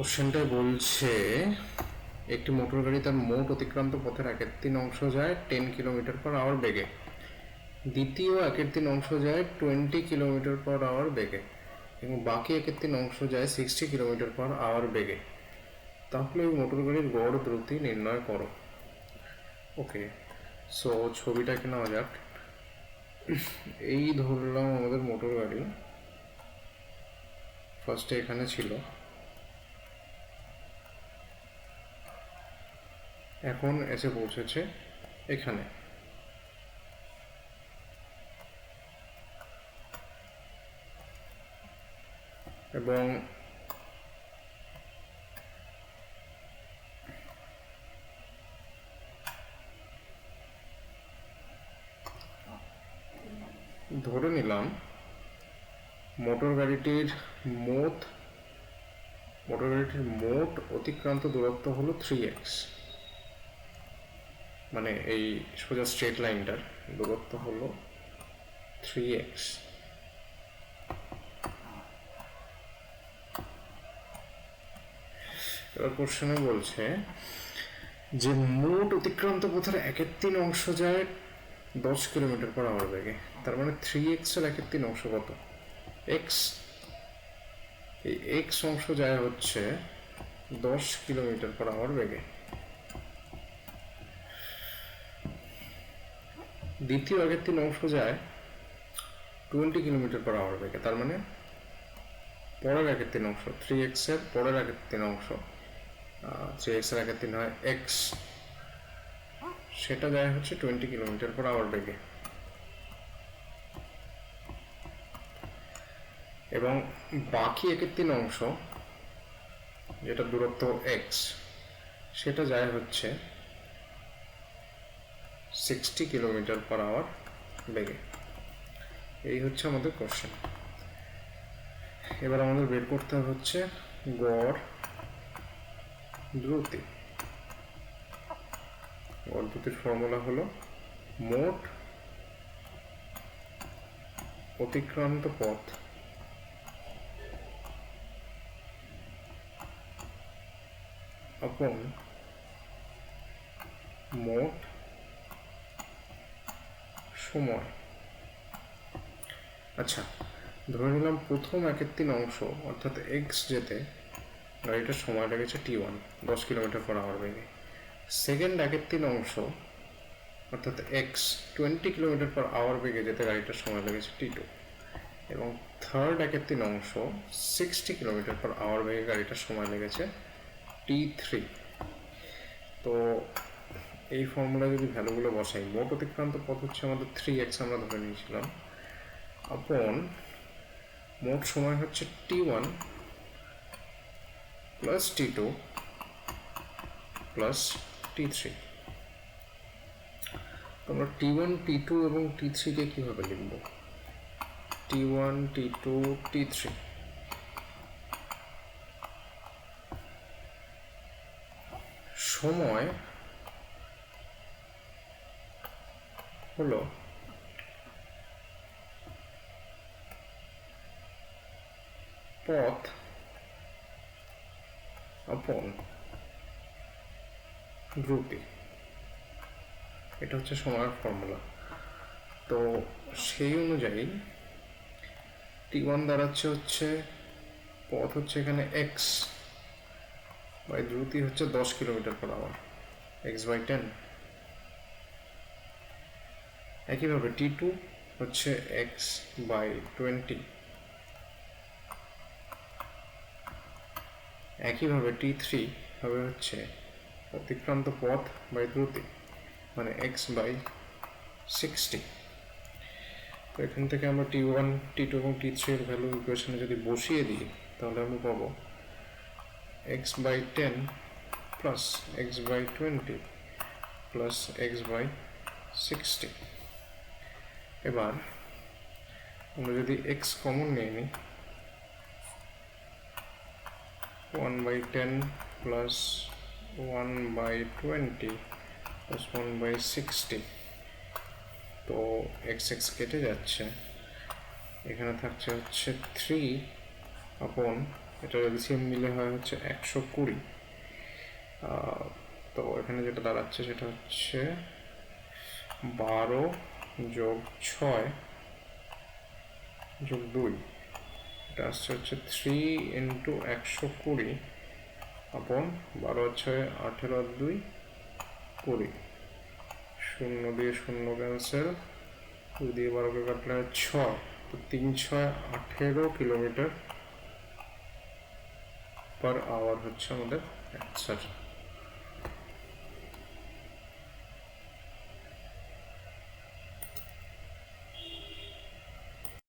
কোশ্চেনটা বলছে, একটি মোটর গাড়ি তার মোট অতিক্রান্ত পথের একের তিন অংশ যায় টেন কিলোমিটার পার আওয়ার বেগে। দ্বিতীয় একের তিন অংশ যায় টোয়েন্টি কিলোমিটার পার আওয়ার বেগে এবং বাকি একের তিন অংশ যায় সিক্সটি কিলোমিটার পার আওয়ার বেগে। তাহলে ওই মোটর গাড়ির গড় দ্রুতি নির্ণয় করো। ওকে সো ছবিটাকে নেওয়া যাক। এই ধরলাম আমাদের মোটর গাড়ি। ফার্স্টে এখানে ছিল। এখন এসে পৌঁছেছে এখানে। এবং ধরে নিলাম মোটর গাড়িটির মোট, মোটর গাড়িটির মোট অতিক্রান্ত দূরত্ব হলো থ্রি এক্স মানে এই সোজা স্ট্রেট লাইনটার দূরত্ব হলো থ্রি এক্স এবার কোশ্চেনে বলছে যে মোট অতিক্রান্ত পথের একের তিন অংশ যায় দশ কিলোমিটার পর আওয়ার বেগে। তার মানে থ্রি এক্সের একের তিন অংশ কত? এক্স এই এক্স অংশ যায় হচ্ছে দশ কিলোমিটার পর আওয়ার বেগে। দ্বিতীয় আগের তিন অংশ যায় টোয়েন্টি কিলোমিটার পার আওয়ার বেগে। তার মানে পরের আগের তিন অংশ থ্রি এক্সের পরের আগের তিন অংশ থ্রি এক্সের আগের তিন হয় এক্স সেটা যায় হচ্ছে টোয়েন্টি কিলোমিটার পার আওয়ার বেগে। এবং বাকি একের তিন অংশ, যেটা দূরত্ব এক্স সেটা যায় হচ্ছে সিক্সটি কিলোমিটার পার আওয়ার বেগে। এই হচ্ছে আমাদের কোশ্চেন এবার আমাদের বের করতে হচ্ছে গড় দ্রুতি। গড় দ্রুতির ফর্মুলা হলো মোট অতিক্রান্ত পথ। আপন মোট সময়। আচ্ছা ধরে নিলাম প্রথম একের তিন অংশ, অর্থাৎ এক্স যেতে গাড়িটার সময় লেগেছে টি ওয়ান দশ কিলোমিটার পার আওয়ার বেগে। সেকেন্ড একের তিন অংশ, অর্থাৎ X twenty kilometre per hour বেগে যেতে গাড়িটার সময় লেগেছে টি টু এবং থার্ড একের তিন অংশ সিক্সটি কিলোমিটার পার আওয়ার বেগে গাড়িটার সময় লেগেছে টি থ্রি তো এই ফর্মুলা যদি ভ্যালুগুলো বসাই, মোট অতিক্রান্ত পথ হচ্ছে আমাদের থ্রি এক্স আমরা ধরে নিয়েছিলাম। আপন মোট সময় হচ্ছে T one plus T two plus T three তোমরা টি ওয়ান টি টু এবং টি থ্রিকে কীভাবে লিখব? T one T two T three সময় হলো? পথ আপন দ্রুতি এটা হচ্ছে সময়ের ফর্মুলা তো সেই অনুযায়ী টি ওয়ান দাঁড়াচ্ছে হচ্ছে, পথ হচ্ছে এখানে এক্স বাই দ্রুতি হচ্ছে দশ kilometre per hour X by ten একইভাবে টি টু হচ্ছে এক্স বাই টোয়েন্টি একইভাবে টি থ্রি হবে হচ্ছে অতিক্রান্ত পথ বাই দ্রুতি মানে এক্স বাই সিক্সটি তো এখান থেকে আমরা টি ওয়ান টি টু এবং টি থ্রি এর ভ্যালু ইকুয়েশনে যদি বসিয়ে দিই, তাহলে আমরা পাবো X by ten plus X by twenty plus X by sixty এবার আমরা যদি এক্স কমন নিয়ে নিই one by ten plus one by twenty plus one by sixty তো এক্স এক্স কেটে যাচ্ছে। এখানে থাকছে হচ্ছে থ্রি আপন এটা এলসিএম মিলে হয় হচ্ছে একশো কুড়ি। তো এখানে যেটা দাঁড়াচ্ছে সেটা হচ্ছে বারো যোগ ছয়, যোগ দুই। এটা আসছে হচ্ছে থ্রি ইন্টু একশো কুড়ি আপন বারো ছয় আঠেরো দুই কুড়ি। শূন্য দিয়ে শূন্য ক্যান্সেল দুই দিয়ে বারোকে কাটলে ছয়। তো তিন ছয় আঠেরো কিলোমিটার পার আওয়ার হচ্ছে আমাদের অ্যান্সার